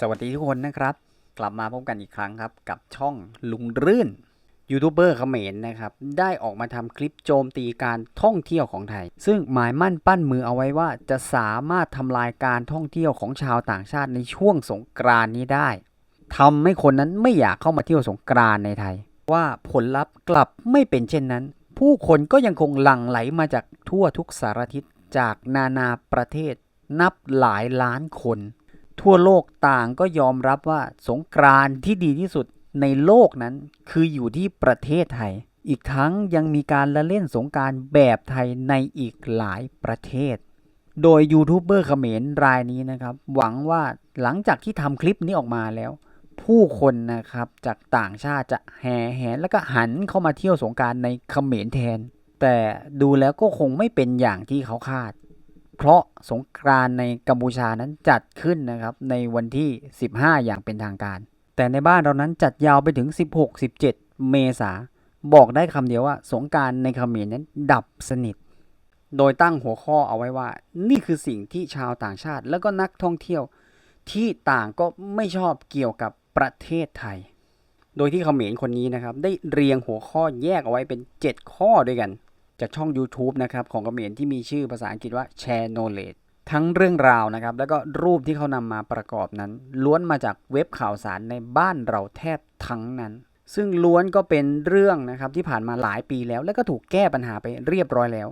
สวัสดีทุกคนนะครับ กลับมาพบกันอีกครั้งครับ กับช่องลุงรื่นยูทูบเบอร์เขมรนะครับ ได้ออกมาทำคลิปโจมตีการท่องเที่ยวของไทย ซึ่งหมายมั่นปั้นมือเอาไว้ว่า จะสามารถทำลายการท่องเที่ยวของชาวต่างชาติในช่วงสงกรานนี้ได้ทำให้คนนั้นไม่อยากเข้ามาเที่ยวสงกรานในไทย ว่าผลลัพธ์กลับไม่เป็นเช่นนั้น ผู้คนก็ยังคงหลั่งไหลมาจากทั่วทุกสารทิศจากนานาประเทศ นับหลายล้านคน ทั่วโลกต่างก็ยอมรับว่าสงกรานที่ดีที่สุดในโลกนั้นคืออยู่ที่ประเทศไทย อีกทั้งยังมีการละเล่นสงการแบบไทยในอีกหลายประเทศ โดยยูทูบเบอร์เขมรรายนี้นะครับ หวังว่าหลังจากที่ทำคลิปนี้ออกมาแล้ว ผู้คนนะครับจากต่างชาติจะแห่แหนแล้วก็หันเข้ามาเที่ยวสงการในเขมรแทน แต่ดูแล้วก็คงไม่เป็นอย่างที่เขาคาด เพราะสงกรานในกัมพูชานั้นจัดขึ้นนะครับในวันที่ 15 อย่างเป็นทางการ แต่ในบ้านเรานั้นจัดยาวไปถึง 16-17 เมษาบอกได้คำเดียวว่าสงการในเขมรนั้นดับสนิท โดยตั้งหัวข้อเอาไว้ว่า นี่คือสิ่งที่ชาวต่างชาติ แล้วก็นักท่องเที่ยวที่ต่างก็ไม่ชอบเกี่ยวกับประเทศไทย โดยที่เขมรคนนี้นะครับ ได้เรียงหัวข้อแยกเอาไว้เป็น 7 ข้อด้วยกัน จากช่อง YouTube นะครับของเขมรที่มีชื่อภาษาอังกฤษว่า Share Knowledge ทั้งเรื่องราวนะครับ แล้วก็รูปที่เขานำมาประกอบนั้น ล้วนมาจากเว็บข่าวสารในบ้านเราแทบทั้งนั้น ซึ่งล้วนก็เป็นเรื่องนะครับที่ผ่านมาหลายปีแล้ว แล้วก็ถูกแก้ปัญหาไปเรียบร้อยแล้ว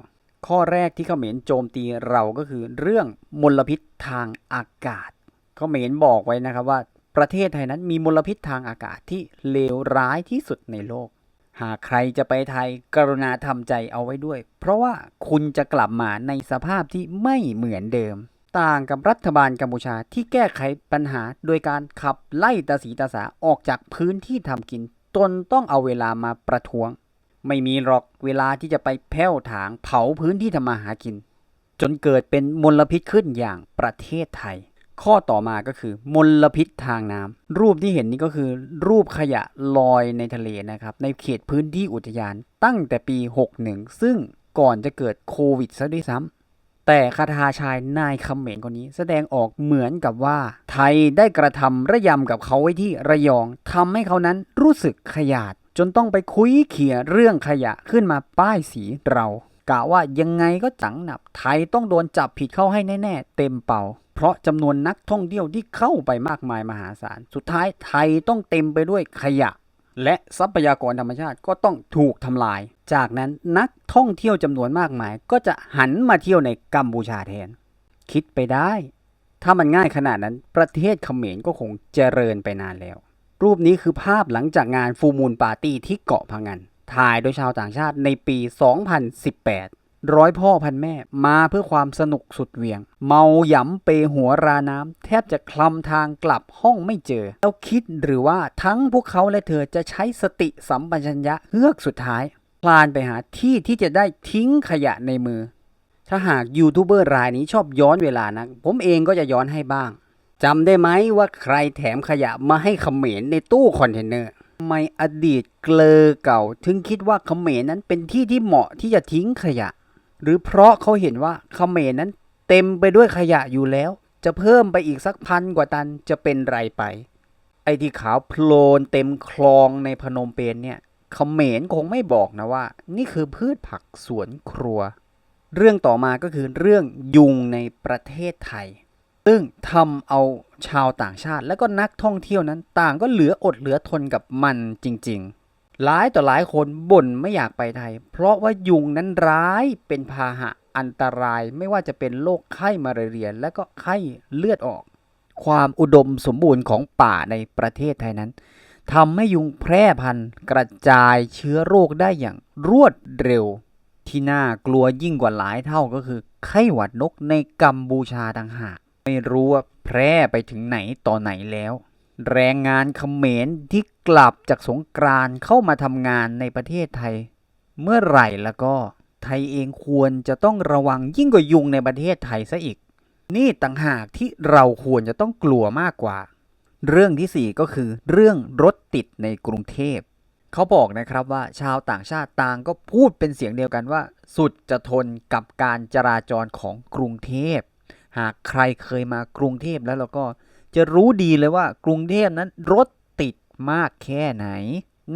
ข้อแรกที่เขมรโจมตีเราก็คือเรื่องมลพิษทางอากาศ เขมรบอกไว้นะครับว่าประเทศไทยนั้นมีมลพิษทางอากาศที่เลวร้ายที่สุดในโลก หากใครจะไปไทยกรุณาทำใจเอาไว้ด้วย เพราะว่าคุณจะกลับมาในสภาพที่ไม่เหมือนเดิม ต่างกับรัฐบาลกัมพูชาที่แก้ไขปัญหา โดยการขับไล่ตาสีตาสาออกจากพื้นที่ทำกินจนต้องเอาเวลามาประท้วง ไม่มีหรอกเวลาที่จะไปแผ้วถางเผาพื้นที่ทำมาหากิน จนเกิดเป็นมลพิษขึ้นอย่างประเทศไทย ข้อต่อมาก็คือ มลพิษทางน้ำรูปที่เห็นนี่ก็คือ รูปขยะลอยในทะเลนะครับ ในเขตพื้นที่อุทยานตั้งแต่ปี 61 ซึ่งก่อนจะเกิดโควิดซะด้วยซ้ำแต่คาถาชายนายคำเหมนคนนี้ แสดงออกเหมือนกับว่า ไทยได้กระทำระยำกับเขาไว้ที่ระยองทำให้เขานั้นรู้สึกขยาด จนต้องไปคุยเขี่ยเรื่องขยะขึ้นมาป้ายสีเรา กะว่ายังไงก็จังหนับ ไทยต้องโดนจับผิดเข้าให้แน่ๆ เต็มเป่า เพราะจำนวนนักท่องเที่ยวที่เข้าไปมากมายมหาศาล สุดท้ายไทยต้องเต็มไปด้วยขยะ และทรัพยากรธรรมชาติก็ต้องถูกทำลาย จากนั้นนักท่องเที่ยวจำนวนมากมาย ก็จะหันมาเที่ยวในกัมพูชาแทน คิดไปได้ ถ้ามันง่ายขนาดนั้น ประเทศเขมรก็คงเจริญไปนานแล้ว รูปนี้คือภาพหลังจากงานฟูมูลปาร์ตี้ที่เกาะพังงาน ถ่ายโดยชาวต่างชาติในปี 2018 ร้อยพ่อพันแม่มาเพื่อความสนุกสุดเหวียง เมาหยำเปหัวราน้ำแทบจะคลำทางกลับห้องไม่เจอ แล้วคิดหรือว่าทั้งพวกเขาและเธอจะใช้สติสัมปชัญญะเฮือกสุดท้ายพลานไปหาที่ที่จะได้ทิ้งขยะในมือ ถ้าหากยูทูบเบอร์รายนี้ชอบย้อนเวลานะผมเองก็จะย้อนให้บ้างจำได้ไหมว่าใครแถมขยะมาให้เขมรในตู้คอนเทนเนอร์ำไมอดีตเกลอเก่า ถึงคิดว่าเขมรนั้นเป็นที่ที่เหมาะที่จะทิ้งขยะ หรือเพราะเขาเห็นว่าเขมรนั้นเต็มไปด้วยขยะอยู่แล้ว จะเพิ่มไปอีกสักพันกว่าตันจะเป็นไรไป ไอ้ที่ขาวโพลนเต็มคลองในพนมเปญเนี่ยเขมรคงไม่บอกนะว่า นี่คือพืชผักสวนครัว เรื่องต่อมาก็คือเรื่องยุงในประเทศไทย ซึ่งทำเอาชาวต่างชาติ และก็นักท่องเที่ยวนั้น ต่างก็เหลืออดเหลือทนกับมันจริง ๆ หลายต่อหลายคนบ่นไม่อยากไปไทย เพราะว่ายุงนั้นร้ายเป็นพาหะอันตรายไม่ว่าจะเป็นโรคไข้มาเรียและก็ไข้เลือดออก ความอุดมสมบูรณ์ของป่าในประเทศไทยนั้นทำให้ยุงแพร่พันธุ์กระจายเชื้อโรคได้อย่างรวดเร็ว ที่น่ากลัวยิ่งกว่าหลายเท่าก็คือ ไข้หวัดนกในกัมพูชาต่างหาก ไม่รู้ว่าแพร่ไปถึงไหนต่อไหนแล้ว แรงงานเขมรที่กลับจากสงกรานเข้ามาทำงานในประเทศไทย เมื่อไหร่แล้วก็ไทยเองควรจะต้องระวังยิ่งกว่ายุงในประเทศไทยซะอีก นี่ต่างหากที่เราควรจะต้องกลัวมากกว่า เรื่องที่ 4 ก็คือ เรื่องรถติดในกรุงเทพเขาบอกนะครับว่าชาวต่างชาติต่างก็พูดเป็นเสียงเดียวกันว่า สุดจะทนกับการจราจรของกรุงเทพ หากใครเคยมากรุงเทพแล้วเราก็จะรู้ดีเลยว่ากรุงเทพนั้นรถติดมากแค่ไหน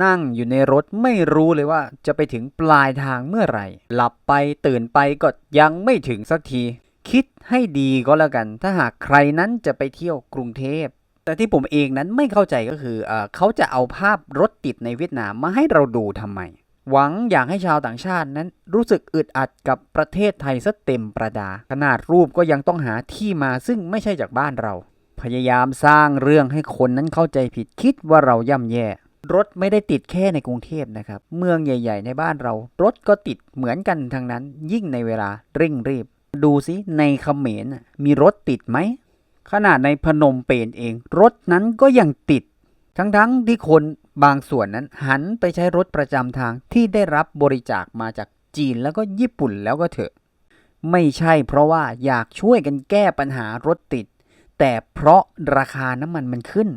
นั่งอยู่ในรถไม่รู้เลยว่าจะไปถึงปลายทางเมื่อไหร่ หลับไปตื่นไปก็ยังไม่ถึงสักที คิดให้ดีก็แล้วกัน ถ้าหากใครนั้นจะไปเที่ยวกรุงเทพแต่ที่ผมเองนั้นไม่เข้าใจก็คือเออเขาจะเอาภาพรถติดในเวียดนามมาให้เราดูทำไม หวังอยากให้ชาวต่างชาตินั้นรู้สึกอึดอัดกับประเทศไทยซะเต็มประดา ขนาดรูปก็ยังต้องหาที่มาซึ่งไม่ใช่จากบ้านเรา พยายามสร้างเรื่องให้คนนั้นเข้าใจผิดคิดว่าเราย่ำแย่รถไม่ได้ติดแค่ในกรุงเทพนะครับ เมืองใหญ่ ๆ ในบ้านเรา รถก็ติดเหมือนกันทั้งนั้น ยิ่งในเวลาเร่งรีบ ดูสิในเขมรมีรถติดไหม ขนาดในพนมเปญเอง รถนั้นก็ยังติด ทั้งๆที่คน บางส่วนนั้นหันไปใช้รถประจำทางที่ได้รับบริจาคมาจากจีนแล้วก็ญี่ปุ่นแล้วก็เถอะ ไม่ใช่เพราะว่าอยากช่วยกันแก้ปัญหารถติด แต่เพราะราคาน้ำมันมันขึ้น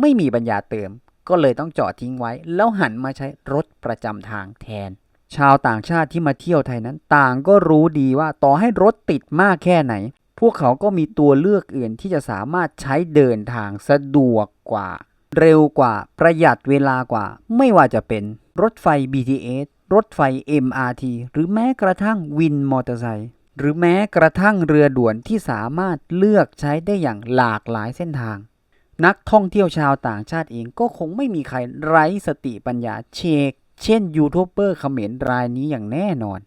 ไม่มีปัญญาเติม ก็เลยต้องจอดทิ้งไว้ แล้วหันมาใช้รถประจำทางแทน ชาวต่างชาติที่มาเที่ยวไทยนั้น ต่างก็รู้ดีว่าต่อให้รถติดมากแค่ไหน พวกเขาก็มีตัวเลือกอื่นที่จะสามารถใช้เดินทางสะดวกกว่า เร็วกว่าประหยัดเวลากว่า ไม่ว่าจะเป็นรถไฟ BTS รถไฟ MRT หรือแม้กระทั่งวินมอเตอร์ไซค์หรือแม้กระทั่งเรือด่วนที่สามารถเลือกใช้ได้อย่างหลากหลายเส้นทาง นักท่องเที่ยวชาวต่างชาติเองก็คงไม่มีใครไร้สติปัญญาเชกเช่นยูทูบเบอร์เขมรรายนี้อย่างแน่นอน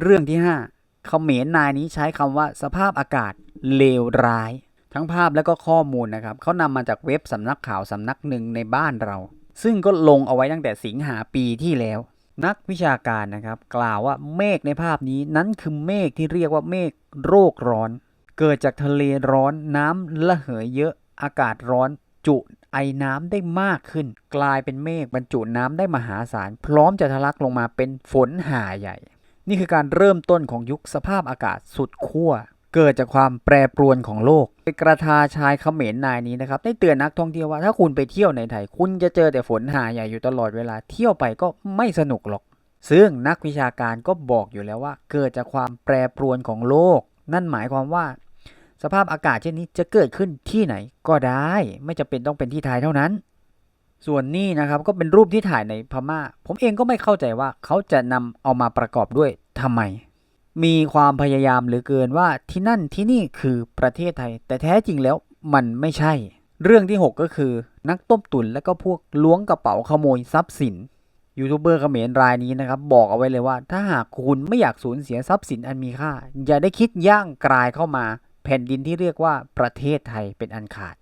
เรื่องที่ 5 เขมรนายนี้ใช้คำว่าสภาพอากาศเลวร้าย ทั้งภาพและก็ข้อมูลนะครับเขานำมาจากเว็บสำนักข่าวสำนักหนึ่งในบ้านเรา ซึ่งก็ลงเอาไว้ตั้งแต่สิงหาปีที่แล้ว นักวิชาการนะครับกล่าวว่าเมฆในภาพนี้นั้นคือเมฆที่เรียกว่าเมฆโรคร้อน เกิดจากทะเลร้อนน้ำระเหยเยอะอากาศร้อนจุไอน้ำได้มากขึ้น กลายเป็นเมฆบรรจุน้ำได้มหาศาล พร้อมจะทะลักลงมาเป็นฝนหาใหญ่ นี่คือการเริ่มต้นของยุคสภาพอากาศสุดขั้ว เกิดจากความแปรปรวนของโลกกระทาชายเขมรนายนี้นะครับได้เตือนนักท่องเที่ยวว่าถ้าคุณไปเที่ยวในไทย คุณจะเจอแต่ฝนหาใหญ่อยู่ตลอดเวลาเที่ยวไปก็ไม่สนุกหรอก ซึ่งนักวิชาการก็บอกอยู่แล้วว่า เกิดจากความแปรปรวนของโลก นั่นหมายความว่า สภาพอากาศเช่นนี้จะเกิดขึ้นที่ไหนก็ได้ ไม่จำเป็นต้องเป็นที่ไทยเท่านั้น ส่วนนี้นะครับก็เป็นรูปที่ถ่ายในพม่า ผมเองก็ไม่เข้าใจว่าเขาจะนำเอามาประกอบด้วยทำไม มีความพยายามเหลือเกินว่าที่นั่นที่นี่คือประเทศไทย แต่แท้จริงแล้วมันไม่ใช่ เรื่องที่ 6 ก็คือ นักต้มตุ๋นและก็พวกล้วงกระเป๋าขโมยทรัพย์สินยูทูบเบอร์เขมรรายนี้นะครับ บอกเอาไว้เลยว่า ถ้าหากคุณไม่อยากสูญเสียทรัพย์สินอันมีค่า อย่าได้คิดย่างกลายเข้ามา แผ่นดินที่เรียกว่าประเทศไทยเป็นอันขาด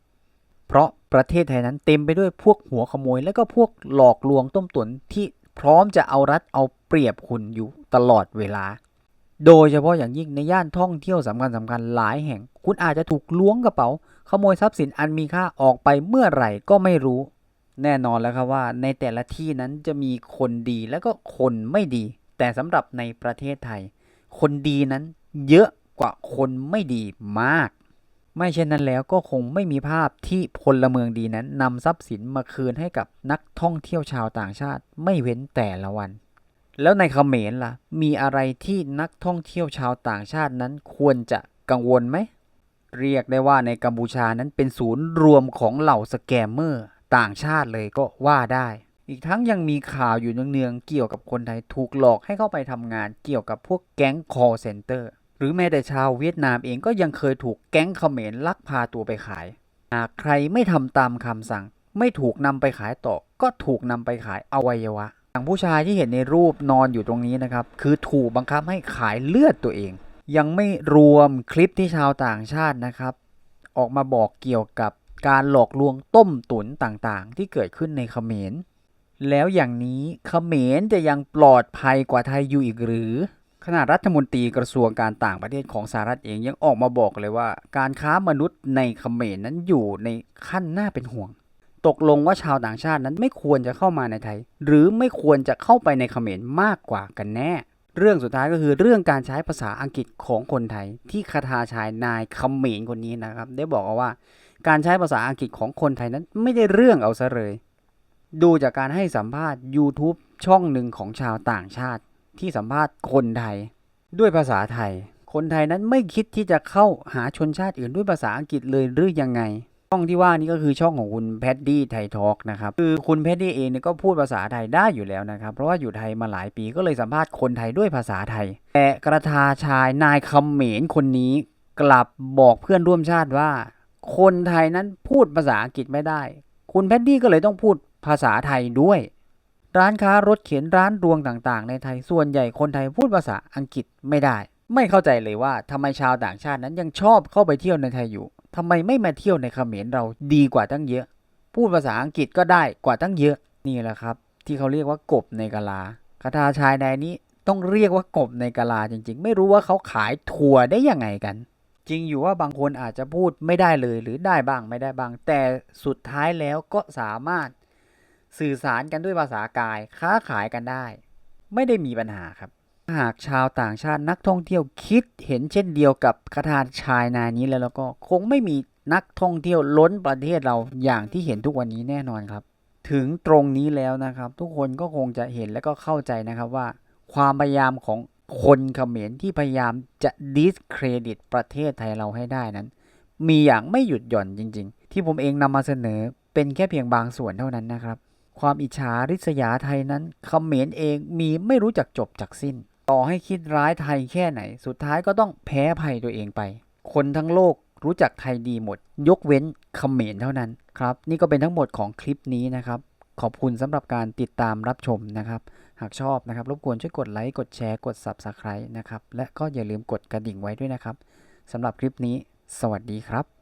เพราะประเทศไทยนั้นเต็มไปด้วยพวกหัวขโมย และก็พวกหลอกลวงต้มตุ๋นที่พร้อมจะเอารัดเอาเปรียบคุณอยู่ตลอดเวลา โดยเฉพาะอย่างยิ่งในย่านท่องเที่ยวสำคัญสำคัญหลายแห่ง คุณอาจจะถูกล้วงกระเป๋า ขโมยทรัพย์สินอันมีค่าออกไปเมื่อไหร่ก็ไม่รู้ แน่นอนแล้วครับว่า ในแต่ละที่นั้นจะมีคนดีและก็คนไม่ดี แต่สำหรับในประเทศไทย คนดีนั้นเยอะกว่าคนไม่ดีมาก ไม่เช่นนั้นแล้วก็คงไม่มีภาพที่พลเมืองดีนั้นนำทรัพย์สินมาคืนให้กับนักท่องเที่ยวชาวต่างชาติ ไม่เว้นแต่ละวัน แล้วในเขมรล่ะ มีอะไรที่นักท่องเที่ยวชาวต่างชาตินั้นควรจะกังวลไหม เรียกได้ว่าในกัมพูชานั้นเป็นศูนย์รวมของเหล่าสแกมเมอร์ ต่างชาติเลยก็ว่าได้ อีกทั้งยังมีข่าวอยู่เนืองๆเกี่ยวกับคนไทยถูกหลอกให้เข้าไปทำงานเกี่ยวกับพวกแก๊ง call center หรือแม้แต่ชาวเวียดนามเองก็ยังเคยถูกแก๊งเขมรลักพาตัวไปขาย หากใครไม่ทำตามคำสั่ง ไม่ถูกนำไปขายต่อ ก็ถูกนำไปขายอวัยวะ อย่างผู้ชายที่เห็นในรูปนอนอยู่ตรงนี้นะครับ คือถูกบังคับให้ขายเลือดตัวเอง ยังไม่รวมคลิปที่ชาวต่างชาตินะครับ ออกมาบอกเกี่ยวกับการหลอกลวงต้มตุ๋นต่างๆ ที่เกิดขึ้นในเขมร แล้วอย่างนี้เขมรจะยังปลอดภัยกว่าไทยอยู่อีกหรือขณะรัฐมนตรีกระทรวงการต่างประเทศของสหรัฐเองยังออกมาบอกเลยว่า การค้ามนุษย์ในเขมรนั้นอยู่ในขั้นน่าเป็นห่วง ตกลงว่าชาวต่างชาตินั้นไม่ควรจะเข้ามาในไทย หรือไม่ควรจะเข้าไปในเขมรมากกว่ากันแน่ เรื่องสุดท้ายก็คือเรื่องการใช้ภาษาอังกฤษของคนไทย ที่คาทาชายนายเขมรคนนี้นะครับ ได้บอกเอาว่า การใช้ภาษาอังกฤษของคนไทยนั้นไม่ได้เรื่องเอาซะเลย ดูจากการให้สัมภาษณ์ YouTube ช่องหนึ่งของชาวต่างชาติ ที่สัมภาษณ์คนไทย ด้วยภาษาไทย คนไทยนั้นไม่คิดที่จะเข้าหาชนชาติอื่นด้วยภาษาอังกฤษเลยหรือยังไง ช่องที่ว่านี้ก็คือช่องของคุณแพดดี้ไทยทอล์กนะครับคือคุณแพดดี้เองเนี่ยก็พูดภาษาไทยได้อยู่แล้วนะครับ เพราะว่าอยู่ไทยมาหลายปีก็เลยสัมภาษณ์คนไทยด้วยภาษาไทย แต่กระทาชายนายคำเหมนคนนี้กลับบอกเพื่อนร่วมชาติว่า คนไทยนั้นพูดภาษาอังกฤษไม่ได้ คุณแพดดี้ก็เลยต้องพูดภาษาไทยด้วย ร้านค้ารถเข็นร้านรวงต่างๆ ในไทยส่วนใหญ่คนไทยพูดภาษาอังกฤษไม่ได้ ไม่เข้าใจเลยว่าทำไมชาวต่างชาตินั้นยังชอบเข้าไปเที่ยวในไทยอยู่ ทำไมไม่มาเที่ยวในเขมรเราดีกว่าตั้งเยอะ พูดภาษาอังกฤษก็ได้กว่าตั้งเยอะนี่แหละครับ ที่เขาเรียกว่ากบในกะลาคาถาชายใดนี้ต้องเรียกว่ากบในกะลาจริง ๆ ไม่รู้ว่าเขาขายถั่วได้ยังไงกัน จริงอยู่ว่าบางคนอาจจะพูดไม่ได้เลยหรือได้บ้างไม่ได้บ้าง แต่สุดท้ายแล้วก็สามารถสื่อสารกันด้วยภาษากายค้าขายกันได้ ไม่ได้มีปัญหาครับ หากชาวต่างชาตินักท่องเที่ยวคิดเห็นเช่นเดียวกับคาถาชายนายนี้แล้วแล้วก็คงไม่มีนักท่องเที่ยวล้นประเทศเราอย่างที่เห็นทุกวันนี้แน่นอนครับ ถึงตรงนี้แล้วนะครับ ทุกคนก็คงจะเห็นและก็เข้าใจนะครับว่า ความพยายามของคนเขมรที่พยายามจะดิสเครดิตประเทศไทยเราให้ได้นั้น มีอย่างไม่หยุดหย่อนจริง ๆ ที่ผมเองนำมาเสนอเป็นแค่เพียงบางส่วนเท่านั้นนะครับ ความอิจฉาริษยาไทยนั้นเขมรเองมีไม่รู้จักจบจากสิ้น ต่อให้คิดร้ายไทยแค่ไหน สุดท้ายก็ต้องแพ้ภัยตัวเองไป คนทั้งโลกรู้จักไทยดีหมด ยกเว้นเขมรเท่านั้นครับ นี่ก็เป็นทั้งหมดของคลิปนี้นะครับ ขอบคุณสำหรับการติดตามรับชมนะครับ หากชอบนะครับรบกวนช่วยกดไลค์กดแชร์กด Subscribe นะครับ และก็อย่าลืมกดกระดิ่งไว้ด้วยนะครับสำหรับคลิปนี้ สวัสดีครับ